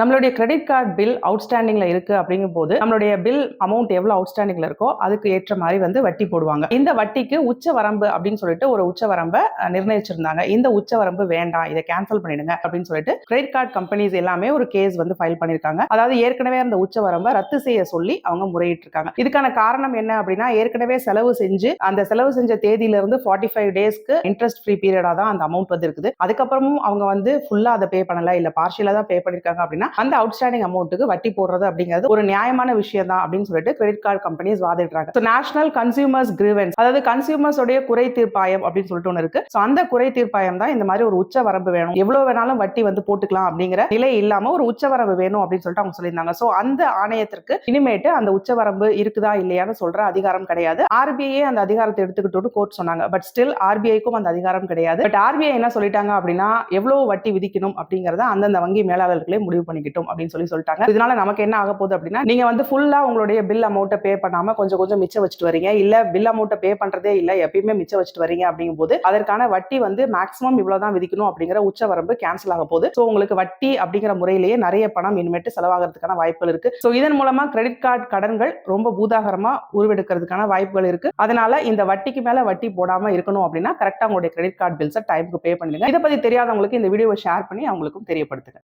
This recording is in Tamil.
நம்மளுடைய கிரெடிட் கார்டு பில் அவுட்ஸ்டாண்டிங்ல இருக்கு அப்படிங்கும் போது நம்மளுடைய பில் அமௌண்ட் எவ்வளவு அவுட்ஸ்டாண்டிங்ல இருக்கோ அதுக்கு ஏற்ற மாதிரி வந்து வட்டி போடுவாங்க. இந்த வட்டிக்கு உச்ச வரம்பு அப்படின்னு சொல்லிட்டு ஒரு உச்ச வரம்பை நிர்ணயிச்சிருந்தாங்க. இந்த உச்ச வரம்பு வேண்டாம் இதை கேன்சல் பண்ணிடுங்க அப்படின்னு சொல்லிட்டு கிரெடிட் கார்டு கம்பெனிஸ் எல்லாமே ஒரு கேஸ் வந்து ஃபைல் பண்ணிருக்காங்க. அதாவது ஏற்கனவே அந்த உச்ச வரம்பை ரத்து செய்ய சொல்லி அவங்க முறையிட்டு இருக்காங்க இதுக்கான காரணம் என்ன அப்படின்னா ஏற்கனவே செலவு செஞ்சு அந்த செலவு செஞ்ச தேதியில இருந்து ஃபார்ட்டி ஃபைவ் டேஸ்க்கு இன்ட்ரெஸ்ட் ஃப்ரீ பீரியடா தான் அந்த அமௌண்ட் வந்து இருக்குது அதுக்கப்புறமும் அவங்க வந்து ஃபுல்லா அதை பே பண்ணல இல்ல பார்ஷியலா தான் பே பண்ணிருக்காங்க அப்படின்னா அந்த அவுட்ஸ்டாண்டிங் அமௌண்ட்டுக்கு வட்டி போடுறது அப்படிங்கிறது ஒரு நியாயமான விஷயம் தான் அப்படின்னு சொல்லிட்டு கிரெடிட் கார்டு கம்பெனிஸ் வாதிடுறாங்க. ஸோ நேஷனல் கன்சியூமர்ஸ் கிரீவன்ஸ் அதாவது கன்சியூமர்ஸோடைய குறை தீர்ப்பாயம் அப்படின்னு சொல்லிட்டு ஒன்று இருக்கு. ஸோ அந்த குறை தீர்ப்பாயம் தான் இந்த மாதிரி ஒரு உச்ச வரம்பு வேணும். எவ்வளவு வேணாலும் வட்டி வந்து போட்டுக்கலாம் அப்படிங்கிற நிலை இல்லாம ஒரு உச்ச வரம்பு வேணும் அப்படின்னு சொல்லிட்டு அவங்க சொல்லியிருந்தாங்க. ஸோ அந்த ஆணையத்திற்கு இனிமேட்டு அந்த உச்ச வரம்பு இருக்குதா இல்லையான்னு சொல்ற அதிகாரம் கிடையாது. ஆர்பிஐ அந்த அதிகாரத்தை எடுத்துக்கிட்டு கோர்ட் சொன்னாங்க. பட் ஸ்டில் ஆர்பிஐக்கும் அந்த அதிகாரம் கிடையாது. பட் ஆர்பிஐ என்ன சொல்லிட்டாங்க அப்படின்னா எவ்வளவு வட்டி விதிக்கணும் அப்படிங்கறத அந்தந்த வங்கி மேலாளர்களே முடிவு பண்ணிக்கிட்டோம் அப்படின்னு சொல்லி சொல்லிட்டாங்க. இதனால நமக்கு என்ன ஆக போகுது அப்படின்னா நீங்க வந்து ஃபுல்லா உங்களுடைய பில் அமௌண்ட்டை பே பண்ணாம கொஞ்சம் கொஞ்சம் மிச்சம் வச்சுட்டு வரீங்க. இல்ல பில் அமௌண்ட்டை பே பண்றதே இல்ல எப்பயுமே மிச்சம் வச்சுட்டு வரீங்க அப்படிங்கும் போது அதற்கான வட்டி வந்து மேக்ஸிமம் இவ்வளவுதான் விதிக்கணும் அப்படிங்கிற உச்ச வரம்பு கேன்சல் ஆக போகுது. ஸோ உங்களுக்கு வட்டி அப்படிங்கிற முறையிலேயே நிறைய பணம் இனிமேட்டு செலவாகிறதுக்கான வாய்ப்புகள் இருக்கு. ஸோ இதன் மூலமா கிரெடிட் கார்டு கடன்கள் ரொம்ப பூதாகரமா உருவெடுக்கிறதுக்கான வாய்ப்புகள் இருக்கு. அதனால இந்த வட்டிக்கு மேல வட்டி போடாம இருக்கணும் அப்படின்னா கரெக்டா உங்களுடைய கிரெடிட் கார்டு பில்ஸை டைமுக்கு பே பண்ணுங்க இதை பத்தி தெரியாதவங்களுக்கு இந்த வீடியோவை ஷேர் பண்ணி அவங்களுக்கும் தெரியப்படுத்துங்க.